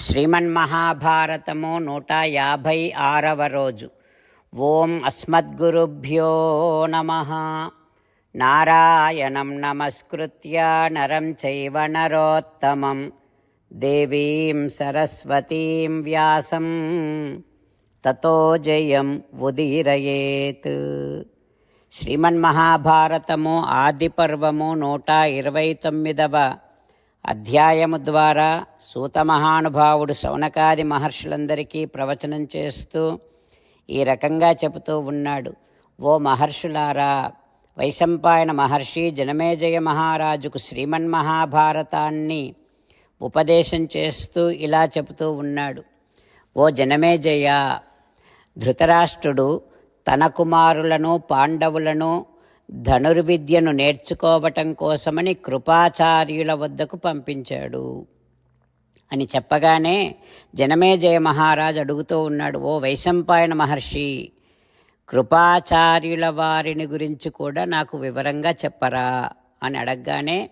శ్రీమన్మహాభారతము నూట యాభై ఆరవ రోజు. ఓం అస్మద్గురుభ్యో నమ. నారాయణం నమస్కృత్య నరం చైవ నరోత్తమం. దేవీం సరస్వతీం వ్యాసం. తతో జయం ఉదీరయేత్. శ్రీమన్మహాభారతము ఆదిపర్వము నూట ఇరవై తొమ్మిదవ అధ్యాయము ద్వారా సూతమహానుభావుడు శౌనకాది మహర్షులందరికీ ప్రవచనం చేస్తూ ఈ రకంగా చెబుతూ ఉన్నాడు. ఓ మహర్షులారా వైశంపాయన మహర్షి జనమేజయ మహారాజుకు శ్రీమన్ మహాభారతాన్ని ఉపదేశం చేస్తూ ఇలా చెబుతూ ఉన్నాడు. ఓ జనమేజయ ధృతరాష్ట్రుడు తన కుమారులను పాండవులను ధనుర్విద్యను నేర్చుకోవటం కోసమని కృపాచార్యుల వద్దకు పంపించాడు. అని చెప్పగానే జనమేజయ మహారాజ్ అడుగుతూ ఉన్నాడు ఓ వైశంపాయన మహర్షి కృపాచార్యుల వారిని గురించి కూడా నాకు వివరంగా చెప్పరా? అని అడగగానే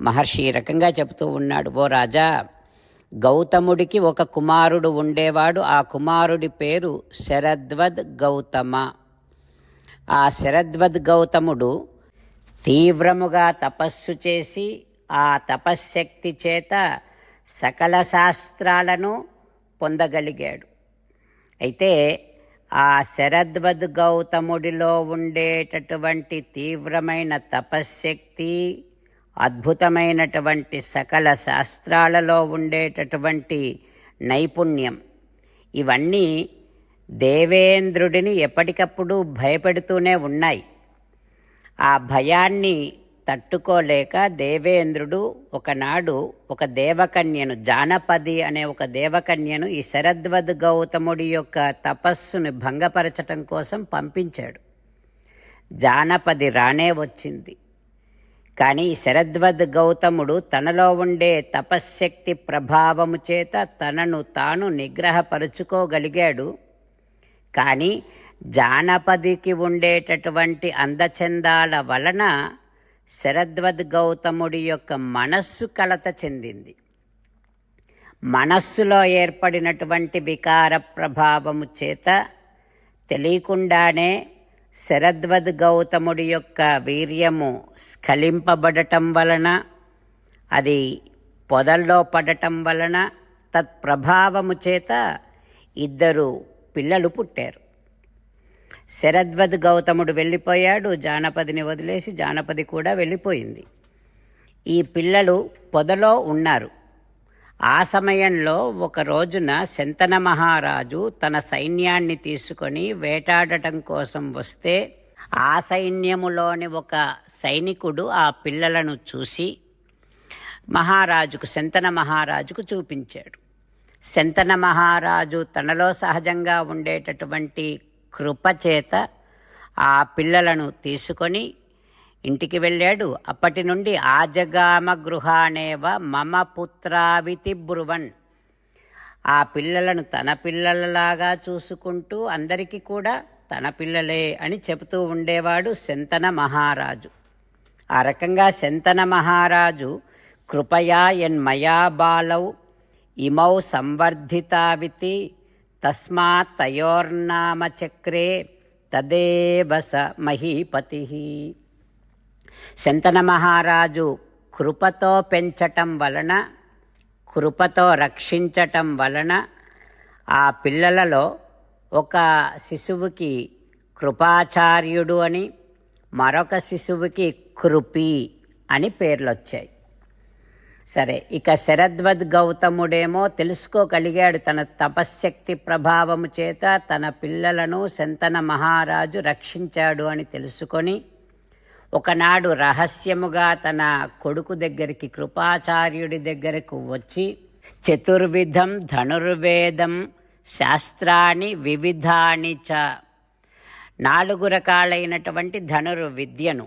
మహర్షి ఈ రకంగా చెబుతూ ఉన్నాడు ఓ రాజా గౌతముడికి ఒక కుమారుడు ఉండేవాడు. ఆ కుమారుడి పేరు శరద్వద్ గౌతమ. ఆ శరద్వద్ గౌతముడు తీవ్రముగా తపస్సు చేసి ఆ తపశ్శక్తి చేత సకల శాస్త్రాలను పొందగలిగాడు. అయితే ఆ శరద్వద్ గౌతముడిలో ఉండేటటువంటి తీవ్రమైన తపశ్శక్తి అద్భుతమైనటువంటి సకల శాస్త్రాలలో ఉండేటటువంటి నైపుణ్యం ఇవన్నీ దేవేంద్రుడిని ఎప్పటికప్పుడు భయపెడుతూనే ఉన్నాయి. ఆ భయాన్ని తట్టుకోలేక దేవేంద్రుడు ఒకనాడు ఒక దేవకన్యను జానపది అనే ఒక దేవకన్యను ఈ శరద్వద్ గౌతముడి యొక్క తపస్సును భంగపరచటం కోసం పంపించాడు. జానపది రానే వచ్చింది. కానీ శరద్వద్ గౌతముడు తనలో ఉండే తపశ్శక్తి ప్రభావము చేత తనను తాను నిగ్రహపరుచుకోగలిగాడు. కానీ జానపదికి ఉండేటటువంటి అందచందాల వలన శరద్వద్ గౌతముడి యొక్క మనస్సు కలత చెందింది. మనస్సులో ఏర్పడినటువంటి వికార ప్రభావము చేత తెలియకుండానే శరద్వద్ గౌతముడి యొక్క వీర్యము స్ఖలింపబడటం వలన అది పొదల్లో పడటం వలన తత్ప్రభావము చేత ఇద్దరు పిల్లలు పుట్టారు. శరద్వద్ గౌతముడు వెళ్ళిపోయాడు జానపదిని వదిలేసి జానపది కూడా వెళ్ళిపోయింది. ఈ పిల్లలు పొదలో ఉన్నారు. ఆ సమయంలో ఒక రోజున శంతన మహారాజు తన సైన్యాన్ని తీసుకొని వేటాడటం కోసం వస్తే ఆ సైన్యములోని ఒక సైనికుడు ఆ పిల్లలను చూసి మహారాజుకు శంతన మహారాజుకు చూపించాడు. శంతన మహారాజు తనలో సహజంగా ఉండేటటువంటి కృపచేత ఆ పిల్లలను తీసుకొని ఇంటికి వెళ్ళాడు. అప్పటి నుండి ఆజగామ గృహానేవ మమ పుత్రావితి బ్రువన్. ఆ పిల్లలను తన పిల్లలలాగా చూసుకుంటూ అందరికీ కూడా తన పిల్లలే అని చెబుతూ ఉండేవాడు శంతన మహారాజు. ఆ రకంగా శంతన మహారాజు కృపయా ఎన్మయా బాలౌ ఇమౌ సంవర్ధితావితి తస్మాత్ తయోర్నామచక్రే తదేవ స మహీపతి. శంతన మహారాజు కృపతో పెంచటం వలన కృపతో రక్షించటం వలన ఆ పిల్లలలో ఒక శిశువుకి కృపాచార్యుడు అని మరొక శిశువుకి కృపి అని పేర్లొచ్చాయి. సరే ఇక శరద్వద్ గౌతముడేమో తెలుసుకోగలిగాడు తన తపశ్శక్తి ప్రభావము చేత తన పిల్లలను శంతన మహారాజు రక్షించాడు అని తెలుసుకొని ఒకనాడు రహస్యముగా తన కొడుకు దగ్గరికి కృపాచార్యుడి దగ్గరకు వచ్చి చతుర్విధం ధనుర్వేదం శాస్త్రాన్ని వివిధాని చ నాలుగు రకాలైనటువంటి ధనుర్విద్యను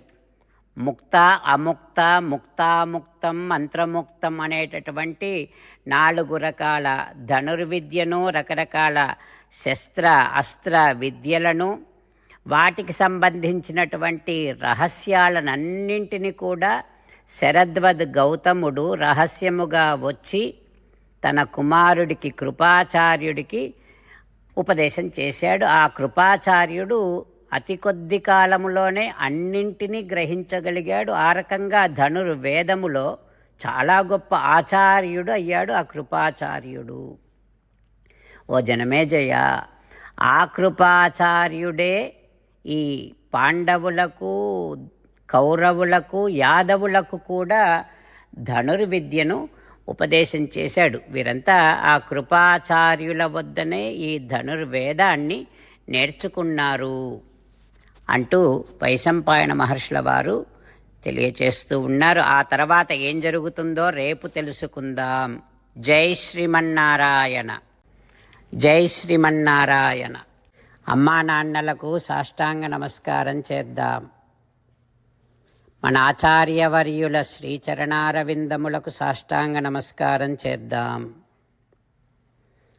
ముక్త అముక్త ముక్తాముక్తం మంత్రముక్తం అనేటటువంటి నాలుగు రకాల ధనుర్విద్యను రకరకాల శస్త్ర అస్త్ర విద్యలను వాటికి సంబంధించినటువంటి రహస్యాలనన్నింటినీ కూడా శరద్వద్ గౌతముడు రహస్యముగా వచ్చి తన కుమారుడికి కృపాచార్యుడికి ఉపదేశం చేశాడు. ఆ కృపాచార్యుడు అతి కొద్ది కాలములోనే అన్నింటినీ గ్రహించగలిగాడు. ఆ రకంగా ధనుర్ వేదములో చాలా గొప్ప ఆచార్యుడు అయ్యాడు ఆ కృపాచార్యుడు. ఓ జనమేజయ ఆ కృపాచార్యుడే ఈ పాండవులకు కౌరవులకు యాదవులకు కూడా ధనుర్విద్యను ఉపదేశం చేశాడు. వీరంతా ఆ కృపాచార్యుల వద్దనే ఈ ధనుర్వేదాన్ని నేర్చుకున్నారు. అంటూ వైశంపాయన మహర్షుల వారు తెలియచేస్తూ ఉన్నారు. ఆ తర్వాత ఏం జరుగుతుందో రేపు తెలుసుకుందాం. జై శ్రీమన్నారాయణ. జై శ్రీమన్నారాయణ. అమ్మా నాన్నలకు సాష్టాంగ నమస్కారం చేద్దాం. మన ఆచార్యవర్యుల శ్రీచరణారవిందములకు సాష్టాంగ నమస్కారం చేద్దాం.